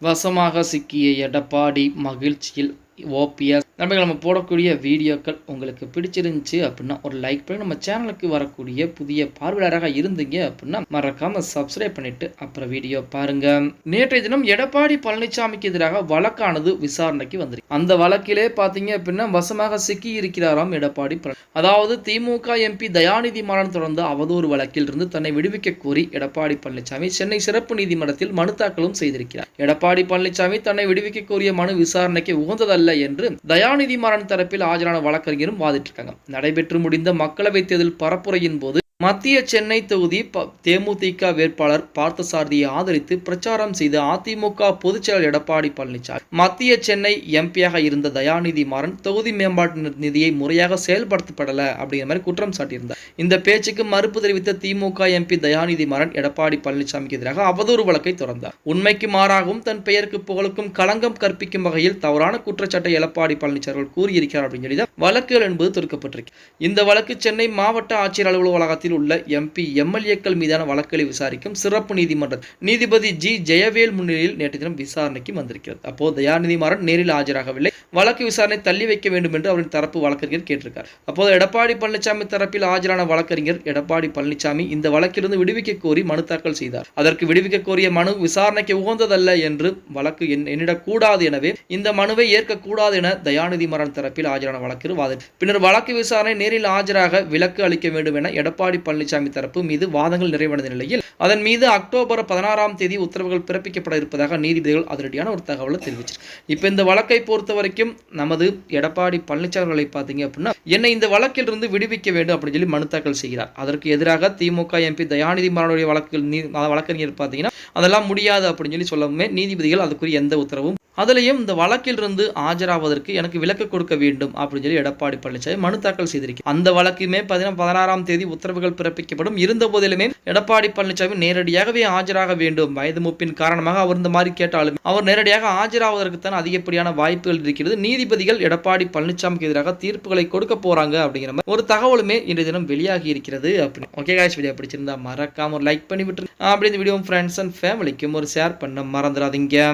வசமாக சிக்கிய எடப்பாடி மகிழ்ச்சியில் ஓபிஎஸ் நண்பர்கள் நம்ம போடக்கூடிய வீடியோக்கள் உங்களுக்கு பிடிச்சிருந்துச்சு அப்படின்னா ஒரு லைக் பண்ணி நம்ம சேனலுக்கு வரக்கூடிய புதிய பார்வையாளராக இருந்தீங்க அப்படின்னா மறக்காம சப்ஸ்கிரைப் பண்ணிட்டு அப்புறம் வீடியோ பாருங்க. நேற்றைய தினம் எடப்பாடி பழனிசாமிக்கு எதிராக வழக்கானது விசாரணைக்கு வந்திருக்கு. அந்த வழக்கிலே பார்த்தீங்க அப்படின்னா வசமாக சிக்கி இருக்கிறாராம் எடப்பாடி அதாவது திமுக எம்பி தயாநிதி மாறன் தொடர்ந்த அவதூறு வழக்கில் இருந்து தன்னை விடுவிக்க கோரி எடப்பாடி பழனிசாமி சென்னை சிறப்பு நீதிமன்றத்தில் மனு தாக்கலும் செய்திருக்கிறார். எடப்பாடி பழனிசாமி தன்னை விடுவிக்க கோரிய மனு விசாரணைக்கு உகந்ததல்ல என்று தயா தயாநிதி மாறன் தரப்பில் ஆஜரான வழக்கறிஞரும் வாதிட்டிருக்காங்க. நடைபெற்று முடிந்த மக்களவைத் தேர்தல் பரப்புரையின் போது மத்திய சென்னை தொகுதி தேமுதிக வேட்பாளர் பார்த்தசாரதியை ஆதரித்து பிரச்சாரம் செய்த அதிமுக பொதுச்செயலர் எடப்பாடி பழனிசாமி. மத்திய சென்னை எம்பியாக இருந்த தயாநிதி மாறன் தொகுதி மேம்பாட்டு நிதியை முறையாக செயல்படுத்தப்படல அப்படிங்கிற மாதிரி குற்றம் சாட்டியிருந்தார். இந்த பேச்சுக்கு மறுப்பு தெரிவித்த திமுக எம்பி தயாநிதி மாறன் எடப்பாடி பழனிசாமிக்கு எதிராக அவதூறு வழக்கை தொடர்ந்தார். உண்மைக்கு மாறாகவும் தன் பெயருக்கு புகழுக்கும் களங்கம் கற்பிக்கும் வகையில் தவறான குற்றச்சாட்டை எடப்பாடி பழனிசாமி கூறியிருக்கிறார் அப்படின்னு சொல்லி வழக்குகள் என்பது தொடுக்கப்பட்டிருக்கு. இந்த வழக்கு சென்னை மாவட்ட ஆட்சியர் அலுவலகத்தில் மாநிலத்தில் உள்ள எம்பி எம்எல்ஏக்கள் மீதான வழக்குகளை விசாரிக்கும் சிறப்பு நீதிமன்றம். நீதிபதி ஜி. ஜெயவேல் முன்னிலையில் நேற்று தினம் விசாரணைக்கு வந்திருக்கிறது. அப்போது தயாநிதி மாறன் நேரில் ஆஜராகவில்லை. வழக்கு விசாரணை தள்ளி வைக்க வேண்டும் என்று அவரின் தரப்பு வழக்கறிஞர் கேட்டிருக்கார். அப்போது எடப்பாடி பழனிசாமி தரப்பில் ஆஜரான வழக்கறிஞர் எடப்பாடி பழனிசாமி இந்த வழக்கிலிருந்து விடுவிக்க கோரி மனு தாக்கல் செய்தார். அதற்கு விடுவிக்க கோரிய மனு விசாரணைக்கு உகந்ததல்ல என்று வழக்கு எண்ணிடக்கூடாது எனவே இந்த மனுவை ஏற்கக்கூடாது என தயாநிதி மாறன் தரப்பில் ஆஜரான வழக்கு வாதிட்டார் பின்னர் வழக்கு விசாரணை நேரில் ஆஜராக விலக்கு அளிக்க வேண்டும் என எடப்பாடி பழனிசாமி தரப்பு மீது வாதங்கள் நிறைவடைந்த நிலையில் அதன் மீது அக்டோபர் பதினாறாம் தேதி உத்தரவுகள் பிறப்பிக்கப்பட இருப்பதாக நீதிபதிகள் அதிரடியான ஒரு தகவலை தெரிவிச்சிருக்கு இப்போ இந்த வழக்கை பொறுத்த வரைக்கும் நமது எடப்பாடி பழனிசாமி அவர்களை பார்த்தீங்க அப்படின்னா என்னை இந்த வழக்கிலிருந்து விடுவிக்க வேண்டும் அப்படின்னு சொல்லி மனு தாக்கல் செய்கிறார். அதற்கு எதிராக திமுக எம்பி தயாநிதி மாறனுடைய வழக்கில் வழக்கறிஞர் பார்த்தீங்கன்னா அதெல்லாம் முடியாது அப்படின்னு சொல்லி சொல்லவுமே நீதிபதிகள் அதுக்குரிய எந்த உத்தரவும் அதுலேயும் இந்த வழக்கிலிருந்து ஆஜராவதற்கு எனக்கு விலக்கு கொடுக்க வேண்டும் அப்படின்னு சொல்லி எடப்பாடி பழனிசாமி மனு தாக்கல் செய்திருக்கு அந்த வழக்குமே பார்த்தீங்கன்னா பதினாறாம் தேதி உத்தரவுகள் பிறப்பிக்கப்படும். இருந்த போதிலுமே எடப்பாடி பழனிசாமி நேரடியாகவே ஆஜராக வேண்டும். வயது மூப்பின் காரணமாக அவர் இந்த மாதிரி கேட்டாலும் அவர் நேரடியாக ஆஜராவதற்கு தான் அதிகப்படியான வாய்ப்புகள் இருக்கிறது. நீதிபதிகள் எடப்பாடி பழனிசாமிக்கு எதிராக தீர்ப்புகளை கொடுக்க போறாங்க அப்படிங்கிற மாதிரி ஒரு தகவலுமே இன்றைய தினம் வெளியாகி இருக்கிறது அப்படின்னு. ஓகே காய்ச்சி வீடியோ பிடிச்சிருந்தா மறக்காம ஒரு லைக் பண்ணி விட்டுரு அப்படி இந்த வீடியோ ஃப்ரெண்ட்ஸ் அண்ட் ஃபேமிலிக்கும் ஒரு ஷேர் பண்ண மறந்துடாதீங்க.